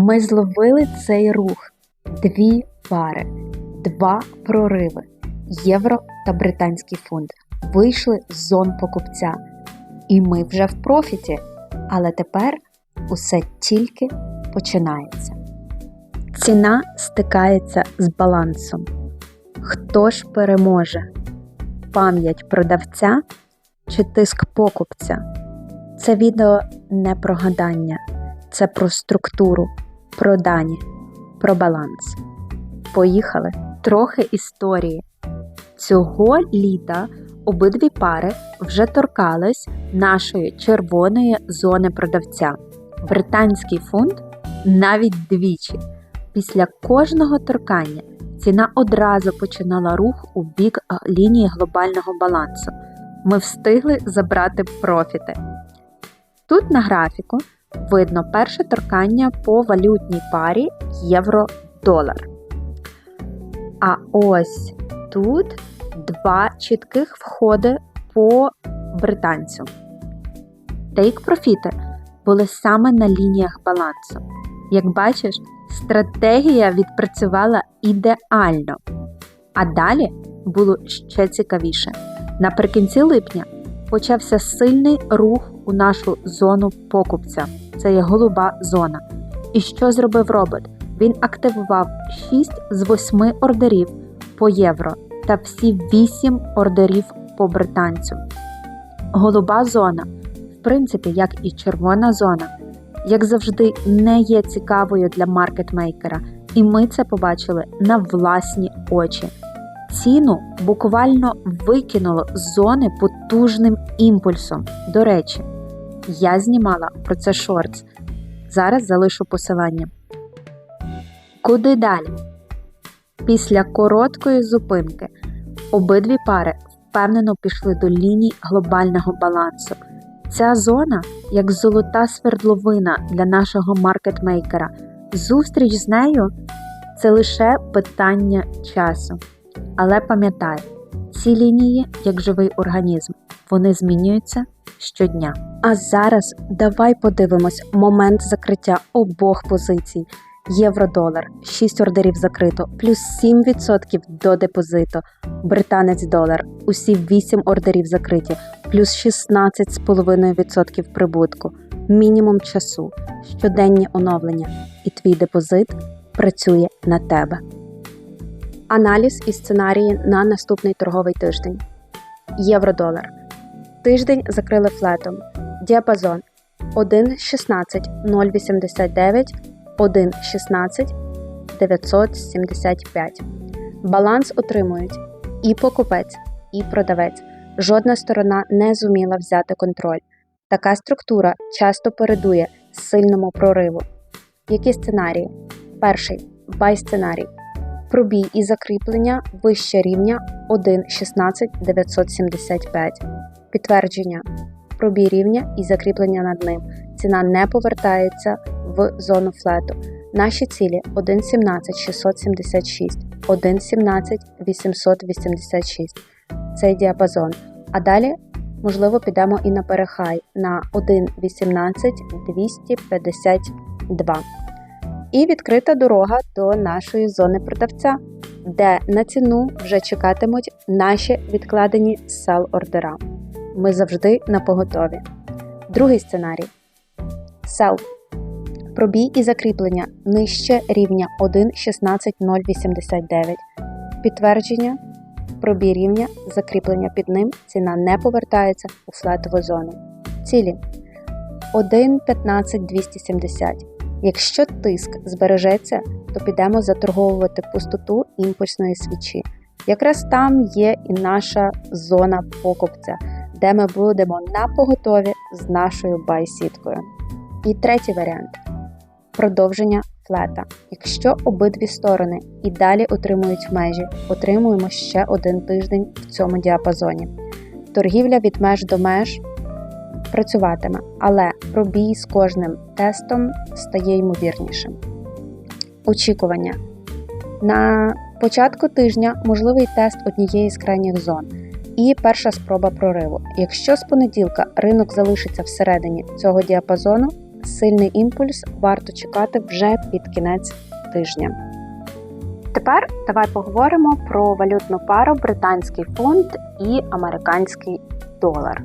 Ми зловили цей рух. Дві пари, два прориви. Євро та британський фунт вийшли з зон покупця. І ми вже в профіті. Але тепер усе тільки починається. Ціна стикається з балансом. Хто ж переможе? Пам'ять продавця чи тиск покупця? Це відео не про гадання, це про структуру, про дані, про баланс. Поїхали. Трохи історії. Цього літа обидві пари вже торкались нашої червоної зони продавця. Британський фунт навіть двічі. Після кожного торкання ціна одразу починала рух у бік лінії глобального балансу. Ми встигли забрати профіти. Тут на графіку видно перше торкання по валютній парі євро-долар. А ось тут два чітких входи по британцю. Take профіти були саме на лініях балансу. Як бачиш, стратегія відпрацювала ідеально. А далі було ще цікавіше. Наприкінці липня почався сильний рух у нашу зону покупця. Це є голуба зона. І що зробив робот? Він активував 6 з 8 ордерів по євро та всі 8 ордерів по британцю. Голуба зона, в принципі, як і червона зона, як завжди, не є цікавою для маркетмейкера, і ми це побачили на власні очі. Ціну буквально викинуло з зони потужним імпульсом. До речі, я знімала про це шортс. Зараз залишу посилання. Куди далі? Після короткої зупинки обидві пари впевнено пішли до ліній глобального балансу. Ця зона як золота свердловина для нашого маркетмейкера. Зустріч з нею це лише питання часу. Але пам'ятай, ці лінії як живий організм, вони змінюються щодня. А зараз давай подивимось момент закриття обох позицій. Євро-долар, 6 ордерів закрито, плюс 7% до депозиту. Британець долар, усі 8 ордерів закриті, плюс 16,5% прибутку, мінімум часу, щоденні оновлення, і твій депозит працює на тебе. Аналіз і сценарії на наступний торговий тиждень. Євро-долар. Тиждень закрили флетом. Діапазон 1.16 089 1.16 975. Баланс отримують і покупець, і продавець. Жодна сторона не зуміла взяти контроль. Така структура часто передує сильному прориву. Які сценарії? Перший бай сценарій. Пробій і закріплення вище рівня 1.16 975. Підтвердження. Пробій рівня і закріплення над ним. Ціна не повертається в зону флету. Наші цілі 1.17 676, 1.17 886. Цей діапазон. А далі, можливо, підемо і на перехай на 1.18 252. І відкрита дорога до нашої зони продавця, де на ціну вже чекатимуть наші відкладені сел ордера. Ми завжди на поготові. Другий сценарій. Сел. Пробій і закріплення нижче рівня 1.16.089. Підтвердження. Пробій рівня, закріплення під ним. Ціна не повертається у флетову зону. Цілі 1.15.270. Якщо тиск збережеться, то підемо заторговувати пустоту імпульсної свічі. Якраз там є і наша зона покупця, де ми будемо на поготові з нашою байсіткою. І третій варіант продовження флета. Якщо обидві сторони і далі отримують межі, отримуємо ще один тиждень в цьому діапазоні. Торгівля від меж до меж працюватиме, але пробій з кожним тестом стає ймовірнішим. Очікування. На початку тижня можливий тест однієї з крайніх зон і перша спроба прориву. Якщо з понеділка ринок залишиться всередині цього діапазону, сильний імпульс варто чекати вже під кінець тижня. Тепер давай поговоримо про валютну пару британський фунт і американський долар.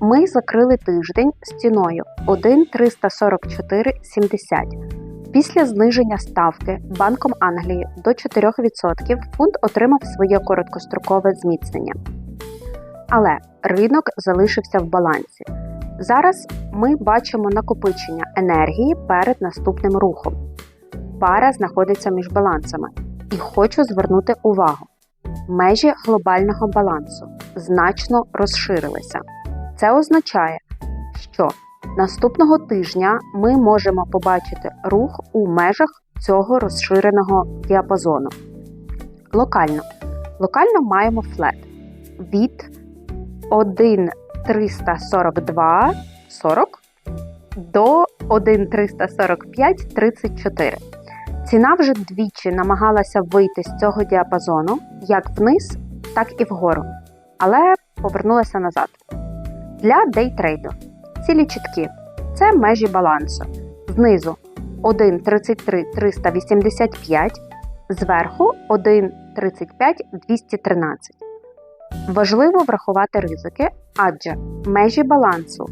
Ми закрили тиждень з ціною 1,344,70. Після зниження ставки Банком Англії до 4% фунт отримав своє короткострокове зміцнення. Але ринок залишився в балансі. Зараз ми бачимо накопичення енергії перед наступним рухом. Пара знаходиться між балансами. І хочу звернути увагу: межі глобального балансу значно розширилися. Це означає, що наступного тижня ми можемо побачити рух у межах цього розширеного діапазону. Локально. Локально маємо флет від 1,342,40 до 1,345,34. Ціна вже двічі намагалася вийти з цього діапазону як вниз, так і вгору, але повернулася назад. Для дейтрейду цілі чіткі це межі балансу. Знизу 1,33,385, зверху 1,35,213. Важливо врахувати ризики, адже межі балансу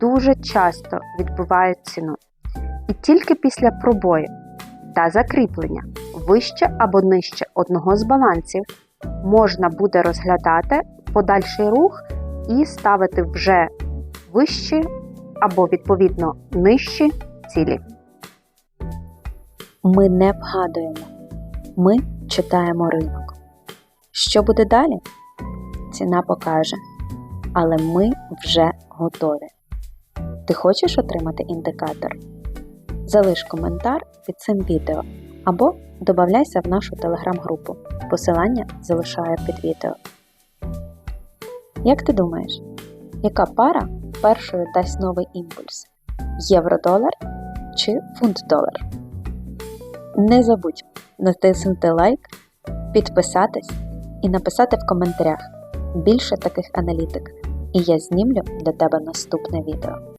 дуже часто відбивають ціну. І тільки після пробою та закріплення вище або нижче одного з балансів можна буде розглядати подальший рух і ставити вже вищі або відповідно нижчі цілі. Ми не вгадуємо, ми читаємо ринок. Що буде далі? Ціна покаже. Але ми вже готові. Ти хочеш отримати індикатор? Залиш коментар під цим відео або додавайся в нашу телеграм-групу. Посилання залишаю під відео. Як ти думаєш, яка пара першою дасть новий імпульс? Євро-долар чи фунт-долар? Не забудь натиснути лайк, підписатись і написати в коментарях більше таких аналітик, і я знімлю для тебе наступне відео.